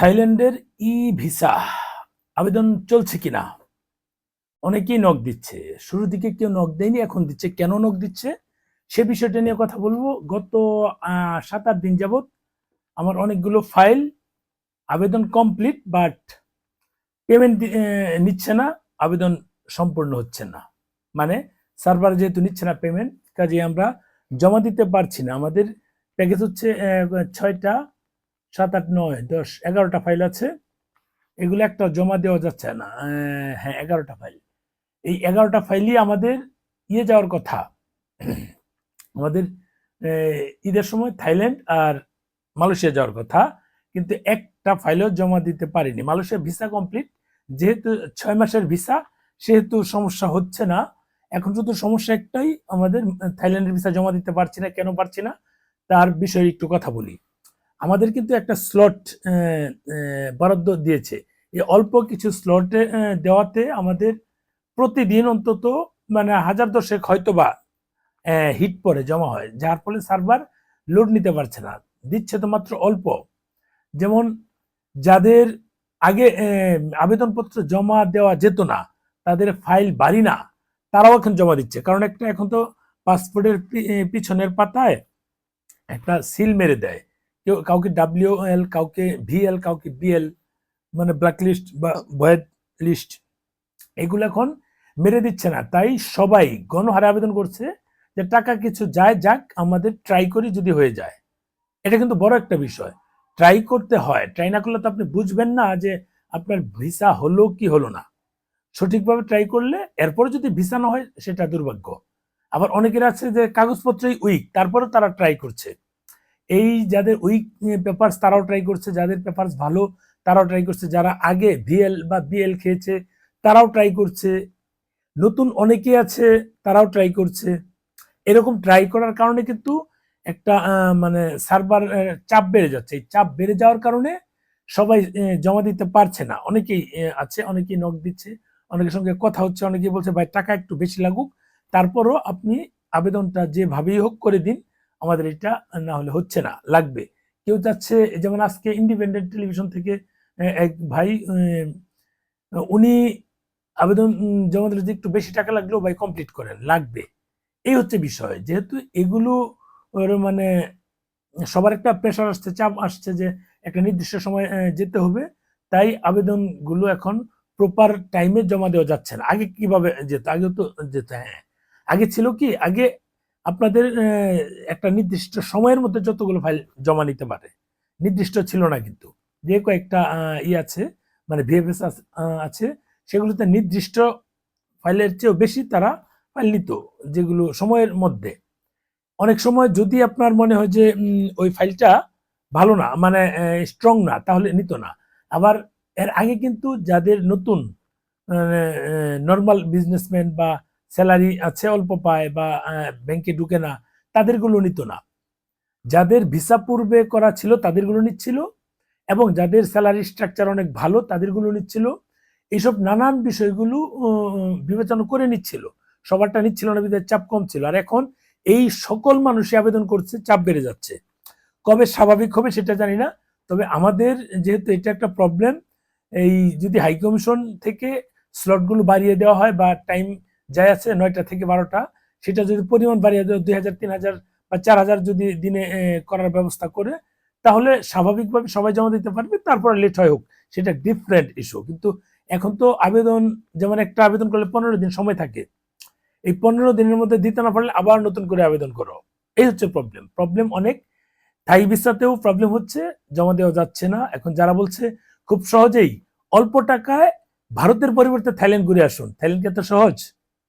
থাইল্যান্ডের ই ভিসা আবেদন চলছে কিনা? অনেকেই নক দিচ্ছে। শুরুর দিকে কেউ নক দেয়নি, এখন দিচ্ছে। কেন নক দিচ্ছে? সে বিষয়টা নিয়ে কথা বলব। গত সাত, আট দিন যাবত আমার অনেকগুলো ফাইল আবেদন কমপ্লিট, বাট পেমেন্ট নিচ্ছে না, আবেদন সম্পূর্ণ হচ্ছে না। মানে সার্ভার যেহেতু নিচ্ছে না পেমেন্ট কাজে আমরা জমা দিতে পারছি না। আমাদের প্যাকেজ হচ্ছে ছয়টা সাত আট নয়, দশ, এগারোটা ফাইল আছে। এগুলো একটা জমা দেওয়া যাচ্ছে না। হ্যাঁ এগারোটা ফাইল এই এগারোটা ফাইলই আমাদের ইয়ে যাওয়ার কথা। আমাদের ঈদের সময় থাইল্যান্ড আর মালয়েশিয়া যাওয়ার কথা। কিন্তু একটা ফাইলও জমা দিতে পারিনি। মালয়েশিয়া ভিসা কমপ্লিট যেহেতু ছয় মাসের ভিসা, সেহেতু সমস্যা হচ্ছে না। এখন শুধু সমস্যা একটাই, আমাদের থাইল্যান্ডের ভিসা জমা দিতে পারছি না, কেন পারছি না, তার বিষয়ে একটু কথা বলি। আমাদের কিন্তু একটা স্লট বরাদ্দ দিয়েছে। এই অল্প কিছু স্লটে দেওয়াতে আমাদের প্রতিদিন অন্তত মানে হাজার দশেক হয়তো বা হিট পরে জমা হয়। যার ফলে সার্ভার লোড নিতে পারছে না। দিচ্ছে তো মাত্র অল্প। যেমন যাদের আগে আবেদনপত্র জমা দেওয়া যেত না, তাদের ফাইল বাড়ি না, তারাও এখন জমা দিচ্ছে। কারণ একটা এখন তো পাসপোর্টের পিছনের পাতায় একটা সিল মেরে দেয়। কেউ কাউকে ডাব্লিউ এল কাউকে ভিএল কাউকে বিএল মানে ব্ল্যাক লিস্ট বা ভয়েড লিস্ট এগুলো এখন মেরে দিচ্ছে না। তাই সবাই গণহারে আবেদন করছে যে টাকা কিছু যায় যাক, আমাদের ট্রাই করি যদি হয়ে যায়। এটা কিন্তু বড় একটা বিষয়। ট্রাই করতে হয়। ট্রাই না করলে তো আপনি বুঝবেন না যে আপনার ভিসা হলো কি হলো না। সঠিকভাবে ট্রাই করলে এরপরে যদি ভিসা না হয়, সেটা দুর্ভাগ্য। আবার অনেকের আছে যে কাগজপত্রই উইক তারপরে তারা ট্রাই করছে। এই যাদের উইক পেপারস তারাও ট্রাই করছে, যাদের পেপারস ভালো, তারাও ট্রাই করছে। যারা আগে ভিএল বা বিএল খেয়েছে, তারাও ট্রাই করছে। নতুন অনেকে আছে, তারাও ট্রাই করছে। এরকম ট্রাই করার কারণে কিন্তু একটা মানে সার্ভার চাপ বেড়ে যাচ্ছে। এই চাপ বেড়ে যাওয়ার কারণে সবাই জমা দিতে পারছে না। অনেকেই আছে, অনেকেই নক দিচ্ছে, অনেকের সঙ্গে কথা হচ্ছে, অনেকেই বলছে, ভাই, টাকা একটু বেশি লাগুক। তারপরও আপনি আবেদনটা যেভাবেই হোক করে দিন আমাদের এটা না হলে হচ্ছে না, লাগবে। কেউ যাচ্ছে যেমন আজকে ইন্ডিপেন্ডেন্ট টেলিভিশন থেকে এক ভাই উনি আবেদন জমা দিলে একটু বেশি টাকা লাগলেও ভাই কমপ্লিট করেন, লাগবে। এই হচ্ছে বিষয়। যেহেতু এগুলো মানে সবার একটা প্রেশার আসছে, চাপ আসছে যে একটা নির্দিষ্ট সময় যেতে হবে। তাই আবেদনগুলো এখন প্রপার টাইমে জমা দেওয়া যাচ্ছে না। আগে কীভাবে যেত? আগে তো যেত হ্যাঁ। আগে ছিল কি? আগে আপনাদের একটা নির্দিষ্ট সময়ের মধ্যে যতগুলো ফাইল জমা নিতে পারে। নির্দিষ্ট ছিল না কিন্তু। যে কয়েকটা ই আছে মানে ভিএফএস আছে, সেগুলোতে নির্দিষ্ট ফাইলের চেয়েও বেশি তারা ফাইল নিত, যেগুলো সময়ের মধ্যে। অনেক সময় যদি আপনার মনে হয় যে ওই ফাইলটা ভালো না মানে স্ট্রং না, তাহলে নিত না। আবার এর আগে কিন্তু যাদের নতুন নর্মাল বিজনেসম্যান বা স্যালারি আছে, অল্প পায় বা ব্যাংকে ঢুকে না, তাদেরগুলো নিত না। যাদের ভিসা পূর্বে করা ছিল, তাদেরগুলো নিচ্ছিল এবং যাদের স্যালারি স্ট্রাকচার অনেক ভালো, তাদেরগুলো নিচ্ছিল। এইসব নানান বিষয়গুলো বিবেচনা করে নিচ্ছিল। সবারটা নিচ্ছিল না, বিধায় চাপ কম ছিল। আর এখন এই সকল মানুষই আবেদন করছে, চাপ বেড়ে যাচ্ছে। কবে স্বাভাবিক হবে সেটা জানি না, তবে আমাদের যেহেতু এটা একটা প্রবলেম এই যদি হাই কমিশন থেকে স্লটগুলো বাড়িয়ে দেওয়া হয় বা টাইম যায় আছে নয়টা থেকে বারোটা, সেটা যদি পরিমাণ বাড়িয়ে দেওয়া দুই হাজার, তিন হাজার বা চার হাজার যদি দিনে করার ব্যবস্থা করে, তাহলে স্বাভাবিকভাবে সবাই জমা দিতে পারবে, তারপরে লেট হয় হোক, সেটা ডিফারেন্ট ইস্যু কিন্তু এখন তো আবেদন, যেমন একটা আবেদন করলে পনেরো দিন সময় থাকে, এই পনেরো দিনের মধ্যে দিতে না পারলে আবার নতুন করে আবেদন করো। এই হচ্ছে প্রবলেম প্রবলেম অনেক। থাই ভিসাতেও প্রবলেম হচ্ছে, জমা দেওয়া যাচ্ছে না। এখন যারা বলছে, খুব সহজেই অল্প টাকায় ভারতের পরিবর্তে থাইল্যান্ড ঘুরে আসুন। থাইল্যান্ড কি এত সহজ?